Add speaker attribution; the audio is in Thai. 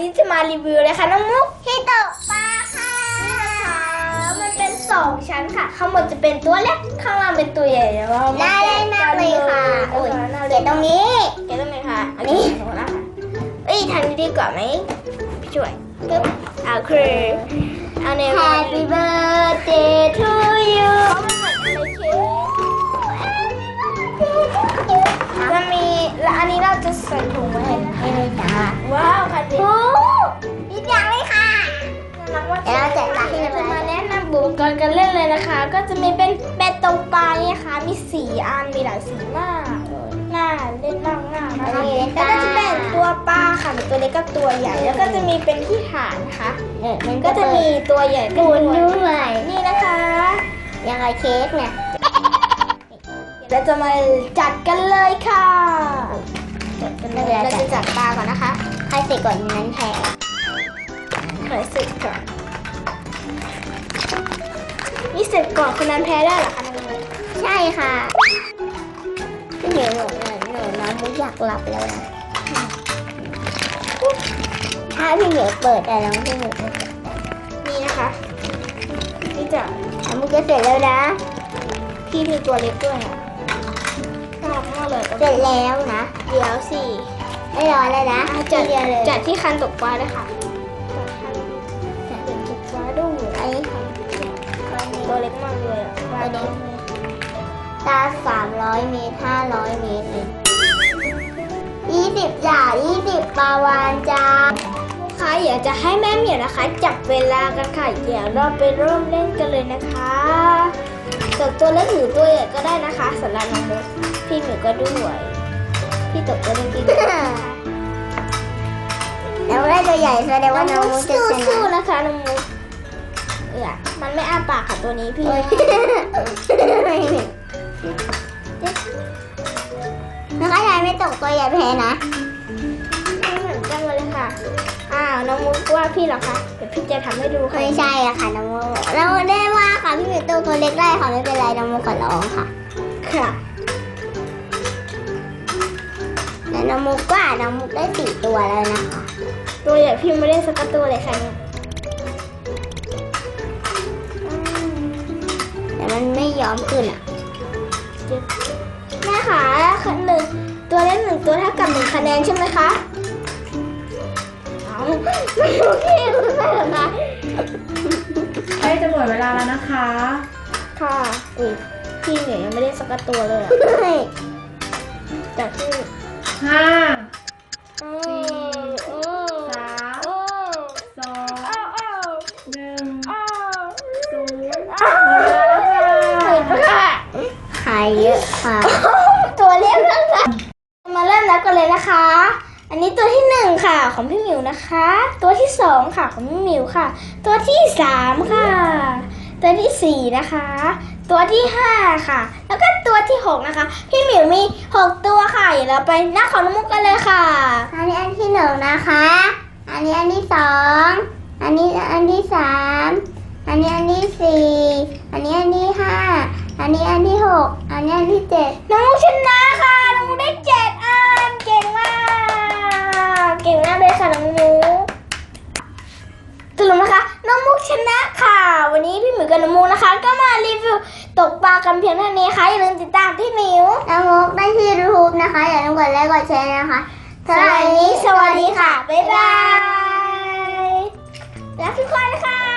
Speaker 1: นี้จะมารีวิวเลยค่ะน้องมุก
Speaker 2: ที่ตกปลาค่ะ
Speaker 1: มันเป็นสองชั้นค่ะ ข้างบนจะเป็นตัวเล็กข้างล่างเป็นตัวใหญ่แล้ว
Speaker 2: น่าเล่นมากเลยค่ะโอ้ย
Speaker 1: น่า
Speaker 2: เดี๋
Speaker 1: เล่
Speaker 2: ยวนตรงนี้
Speaker 1: เก็บตรงไหนคะอันนี้โอ้ละค่ะเอ้ยทางนี้ดีกว่าไหมพี่ช่วยปึ๊บเอาคือเอาเนี่ย
Speaker 2: Happy birthday to you
Speaker 1: ก
Speaker 2: ร
Speaker 1: ณ์การเล่นเลยนะคะ ก็จะมีเป็นเบ็ดตรงปลายนะคะ มีสีอันมีหลายสีมากน่าเล่นมากมากๆนะคะแล้วก็จะเป็นตัวปลาค่ะมีตัวเล็กกับตัวใหญ่ แล้วก็จะมีเป็นที่ฐานนะคะ
Speaker 2: เออมัน
Speaker 1: ก็จะมีตัวใหญ่
Speaker 2: หมุน
Speaker 1: ด้
Speaker 2: ด้
Speaker 1: ว
Speaker 2: วยย
Speaker 1: นี่นะคะ
Speaker 2: ยังไงเค้กเนี่ย
Speaker 1: เดี๋ยวเราจะมาจัดกันเลยค่ะจัดกันเลยเราจะจัดปลาก่อนนะคะ
Speaker 2: ใครเสร็จก่อนนั้นแพ้
Speaker 1: ใครเสร็จก่อน นี่เสร็จก่อนคนนั้นแพ้ได้เหรอคะน้องมุก
Speaker 2: ใช่ค่ะพี่เหนียวหนูหนูน้องมุกอยากหลับแล้วนะถ้าพี่เหนียวเปิดแต่น้องพี่เหนียวไม่เปิด
Speaker 1: นี่นะคะนี่จะ
Speaker 2: น้องมุกจะเสร็จแล้วนะ
Speaker 1: พี่มีตัวเล็กด้วยอะน่ารักมากเลย
Speaker 2: เสร็จแล้วนะ
Speaker 1: เดี๋ยวสิ
Speaker 2: ไม่ร้อนแล้วนะ
Speaker 1: จัด
Speaker 2: ทีเดียวเลย
Speaker 1: จัดที่คันตกปลาด้วยค่ะ ตัวเล็กมากเลยอะปลาเล็ก
Speaker 2: ตาสามร้อยเมตรห้าร้อยเมตรเลยยี่สิบจ่ายี่สิบปาวานจ้า
Speaker 1: ลูกค้าอยากจะให้แม่เหมียวนะคะ จับเวลากันค่ะเดี๋ยวเราไปเริ่มเล่นกันเลยนะคะตกตัวเล็กหรือตัวใหญ่ก็ได้นะคะสำหรับน้องมุกพี่เหมียวก็ด้วยพี่ตกตัวเล็กดีก
Speaker 2: แล้วได้ตัวใหญ่แสดงว่าน้องมุกจะช
Speaker 1: สู้ๆนะคะน้องมุก เออมันไม่อ้าปากค่ะตัวนี้พี่
Speaker 2: น้องอะไรไม่ตกตัวใหญ่แพ้นะ
Speaker 1: ไม่เหมือนกันเลยค่ะ อ้าวน้องมุกว่าพี่เหรอคะ เดี๋ยวพี่จะทำให้ดูค่ะ
Speaker 2: ไม่ใช่อะค่ะน้องมุกเราได้ว่าค่ะพี่หมิวตัวตัวเล็กได้ค่ะไม่เป็นไรน้องมุกขอร้องค่ะ
Speaker 1: ค่ะ
Speaker 2: แล้วน้องมุกก็น้องมุกได้สี่ตัวแล้วนะคะ
Speaker 1: ตัวใหญ่พี่ไม่ได้สักตัวเลยค่ะ
Speaker 2: มันไม่ยอมขึ้นอะ
Speaker 1: แม่ค่ะคะหนึ่งตัวเล่นหนึ่งตัวเท่ากับหนึ่งคะแนนใช่ไหมคะเอาไม่รู้พี่รู้ใช่เหรอคะ
Speaker 3: ใกล้จะหมดเวลาแล้วนะคะ
Speaker 1: ค่ะอุ้ยพี่เนี่ยยังไม่ได้สักตัวเลยอะ
Speaker 2: เฮ้ย
Speaker 1: จากที่
Speaker 3: ห้า
Speaker 1: อืมอืม
Speaker 3: สาม
Speaker 1: อืม
Speaker 3: สอง
Speaker 1: อ้าวอ้าว
Speaker 3: หนึ่ง
Speaker 1: อ้าว
Speaker 3: ศูนย์
Speaker 1: อ้าว
Speaker 3: หมดเวลาแล้วค่ะ
Speaker 1: เห็นไหมค่ะ
Speaker 2: หายเยอะค่ะ
Speaker 1: ตัวเล็กนะคะมาเริ่มนับกันเลยนะคะ อันนี้ตัวที่หนึ่งค่ะ ของพี่หมิวนะคะ ตัวที่สองค่ะ ของพี่หมิวค่ะ ตัวที่สามค่ะ ตัวที่สี่นะคะ ตัวที่ห้าค่ะ แล้วก็ตัวที่หกนะคะ พี่หมิวมีหกตัวค่ะเดี๋ยวเราไปนับของน้องมุกกันเลยค่ะ
Speaker 2: อันนี้อันที่หนึ่งนะคะ อันนี้อันที่สอง อันนี้อันที่สาม อันนี้อันที่สี่ อันนี้อันที่ นนี้อันที่หกอันนี้อันที่เจ็ด
Speaker 1: น้องมุกชนะค่ะ น้องมุกได้เจ็ดอันเก่งมาก เก่งมากเลยค่ะน้องมุกสรุปนะคะ น้องมุกชนะค่ะ วันนี้พี่หมิวกับน้องมุกนะคะ ก็มารีวิวตกปลากันเพียงเท่านี้ค่ะ อย่าลืมติดตามพี่หมิว
Speaker 2: น้องมุกได้ที่ยูทูบนะคะ อย่าลืมกดไลค์กดแชร์นะคะ
Speaker 1: สำหรับวันนี้สวัสดีค่ะ บ๊ายบาย รักทุกคนนะคะ